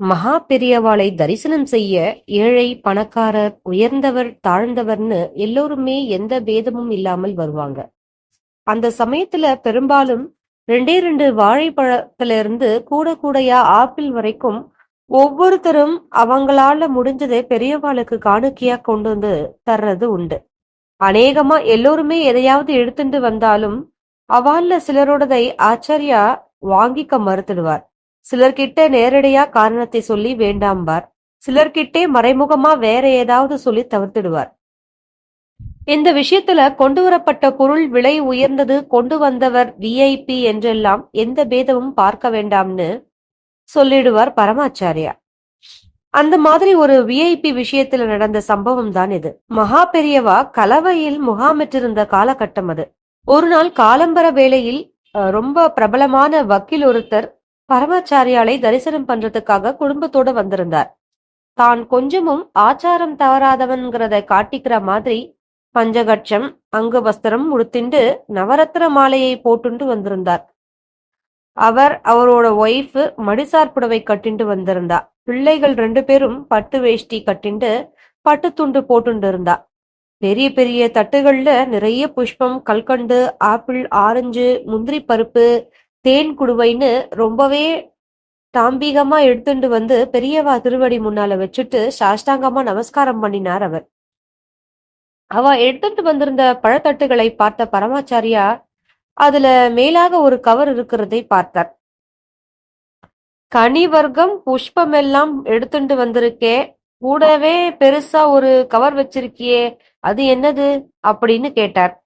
மகா பெரியவாளை தரிசனம் செய்ய ஏழை பணக்காரர் உயர்ந்தவர் தாழ்ந்தவர்னு எல்லோருமே எந்த பேதமும் இல்லாமல் வருவாங்க. அந்த சமயத்துல பெரும்பாலும் ரெண்டே ரெண்டு வாழைப்பழத்துல இருந்து கூட கூடையா ஆப்பிள் வரைக்கும் ஒவ்வொருத்தரும் அவங்களால முடிஞ்சதை பெரியவாளுக்கு காணிக்கையா கொண்டு வந்து தர்றது உண்டு. அநேகமா எல்லோருமே எதையாவது எடுத்துட்டு வந்தாலும் அவாள்ல சிலரோடதை ஆச்சாரியா வாங்கிக்க மறுத்துடுவார். சிலர்கிட்ட நேரடியா காரணத்தை சொல்லி வேண்டாம்பார். சிலர்கிட்டே மறைமுகமா வேற ஏதாவது சொல்லி தவிர்த்திடுவார். இந்த விஷயத்துல கொண்டு வரப்பட்ட பொருள் விலை உயர்ந்தது கொண்டு வந்தவர் விஐபி என்றெல்லாம் எந்த பேதமும் பார்க்க வேண்டாம்னு சொல்லிடுவார் பரமாச்சாரியா அந்த மாதிரி ஒரு விஐபி விஷயத்துல நடந்த சம்பவம் தான் இது. மகா பெரியவா கலவையில் முகாமிட்டிருந்த காலகட்டம் அது. ஒரு நாள் காலம்பர வேளையில் ரொம்ப பிரபலமான வக்கீல் ஒருத்தர் பரமாச்சாரியாலை தரிசனம் பண்றதுக்காக குடும்பத்தோட வந்திருந்தார். தான் கொஞ்சமும் ஆச்சாரம் தவறாதவன்கிறத காட்டிக்கிற மாதிரி பஞ்சகட்சம் அங்க வஸ்திரம் உடுத்திண்டு நவரத்ன மாலையை போட்டுண்டு வந்திருந்தார். அவர் அவரோட ஒய்ஃப் மடிசார் புடவை கட்டிண்டு வந்திருந்தா. பிள்ளைகள் ரெண்டு பேரும் பட்டு வேஷ்டி கட்டிண்டு பட்டு துண்டு போட்டுண்டு இருந்தா. பெரிய பெரிய தட்டுகள்ல நிறைய புஷ்பம் கல்கண்டு ஆப்பிள் ஆரஞ்சு முந்திரி பருப்பு தேன் குடுவைன்னு ரொம்பவே தாம்பீகமா எடுத்துட்டு வந்து பெரியவா திருவடி முன்னால வச்சுட்டு சாஷ்டாங்கமா நமஸ்காரம் பண்ணினார் அவர். அவ எடுத்துட்டு வந்திருந்த பழத்தட்டுகளை பார்த்த பரமாச்சாரியா அதுல மேலாக ஒரு கவர் இருக்கிறதை பார்த்தார். கனி வர்க்கம் புஷ்பம் எல்லாம் எடுத்துட்டு வந்திருக்கே கூடவே பெருசா ஒரு கவர் வச்சிருக்கியே அது என்னது? அப்படின்னு கேட்டார்.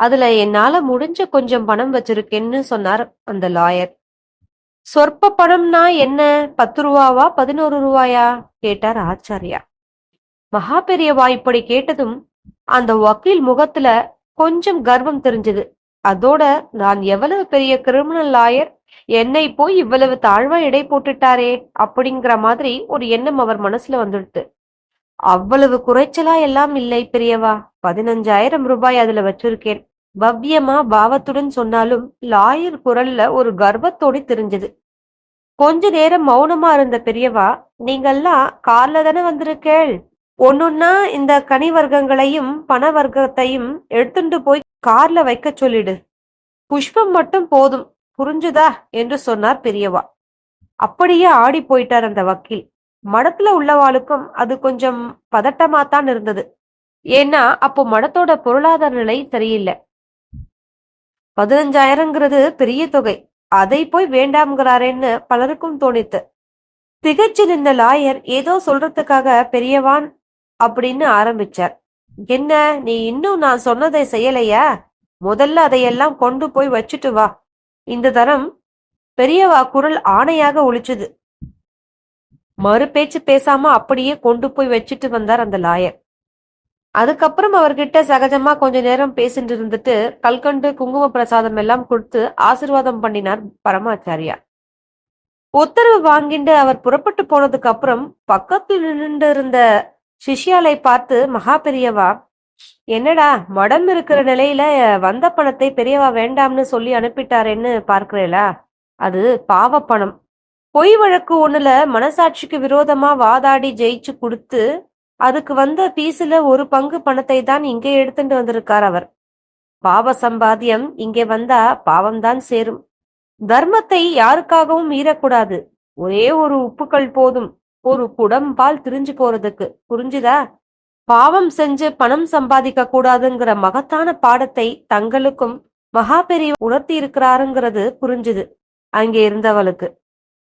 அதுல என்னால முடிஞ்ச கொஞ்சம் பணம் வச்சிருக்கேன்னு சொன்னார் அந்த லாயர் சொற்ப பணம்னா என்ன? பத்து ரூபாவா? பதினோரு ரூபாயா? கேட்டார் ஆச்சாரியா. மகா பெரியவா இப்படி கேட்டதும் அந்த வக்கீல் முகத்துல கொஞ்சம் கர்வம் தெரிஞ்சது. அதோட நான் எவ்வளவு பெரிய கிரிமினல் லாயர் என்னை போய் இவ்வளவு தாழ்வா எடை போட்டுட்டாரே அப்படிங்கிற மாதிரி ஒரு எண்ணம் அவர் மனசுல வந்துடுது அவ்வளவு குறைச்சலா எல்லாம் இல்லை பெரியவா. பதினஞ்சாயிரம் ரூபாய் அதுல வச்சிருக்கேன். பவ்யமா பாவத்துடன் சொன்னாலும் லாயர் குரல்ல ஒரு கர்வத்தோடு தெரிஞ்சது. கொஞ்ச நேரம் மௌனமா இருந்த பெரியவா நீங்கெல்லாம் கார்ல தானே வந்திருக்கேள்? ஒன்னொன்னா இந்த கனி வர்க்கங்களையும் பண வர்க்கத்தையும் எடுத்துட்டு போய் கார்ல வைக்க சொல்லிடு. புஷ்பம் மட்டும் போதும். புரிஞ்சுதா? என்று சொன்னார் பெரியவா. அப்படியே ஆடி போயிட்டார் அந்த வக்கீல். மடத்துல உள்ளவாளுக்கும் அது கொஞ்சம் பதட்டமாத்தான் இருந்தது. ஏன்னா அப்போ மடத்தோட பொருளாதார நிலை சரியில்லை. பதினஞ்சாயிரங்கிறது பெரிய தொகை. அதை போய் வேண்டாம்ங்கிறாரேன்னு பலருக்கும் தோணித்து. திகச்சு நின்ற லாயர் ஏதோ சொல்றதுக்காக பெரியவான் அப்படின்னு ஆரம்பிச்சார். என்ன நீ இன்னும் நான் சொன்னதை செய்யலையா? முதல்ல அதையெல்லாம் கொண்டு போய் வச்சுட்டு வா. இந்த தரம் பெரியவா குரல் ஆணையாக ஒழிச்சுது மறு பேச்சு பேசாம அப்படியே கொண்டு போய் வச்சுட்டு வந்தார் அந்த லாயர். அதுக்கப்புறம் அவர்கிட்ட சகஜமா கொஞ்ச நேரம் பேசிட்டு இருந்துட்டு கல்கண்டு குங்கும பிரசாதம் எல்லாம் கொடுத்து ஆசிர்வாதம் பண்ணினார் பரமாச்சாரியா உத்தரவு வாங்கிண்டு அவர் புறப்பட்டு போனதுக்கு அப்புறம் பக்கத்தில் நின்று இருந்த சிஷ்யாலை பார்த்து மகா பெரியவா என்னடா மடம் இருக்கிற நிலையில வந்த பணத்தை பெரியவா வேண்டாம்னு சொல்லி அனுப்பிட்டாரேன்னு பார்க்கிறேளா? அது பாவ பணம். பொய் வழக்கு ஒண்ணுல மனசாட்சிக்கு விரோதமா வாதாடி ஜெயிச்சு கொடுத்து அதுக்கு வந்த பீஸ்ல ஒரு பங்கு பணத்தை தான் இங்கே எடுத்துட்டு வந்திருக்கார் அவர். பாவ சம்பாத்தியம் இங்கே வந்தா பாவம்தான் சேரும். தர்மத்தை யாருக்காகவும் மீறக்கூடாது. ஒரே ஒரு உப்புக்கள் போதும். ஒரு குடம் பால் திரிஞ்சு போறதுக்கு. புரிஞ்சுதா? பாவம் செஞ்சு பணம் சம்பாதிக்க கூடாதுங்கிற மகத்தான பாடத்தை தங்களுக்கும் மகா பெரிய உணர்த்தி இருக்கிறாருங்கிறது புரிஞ்சுது. அங்கே இருந்தவளுக்கு.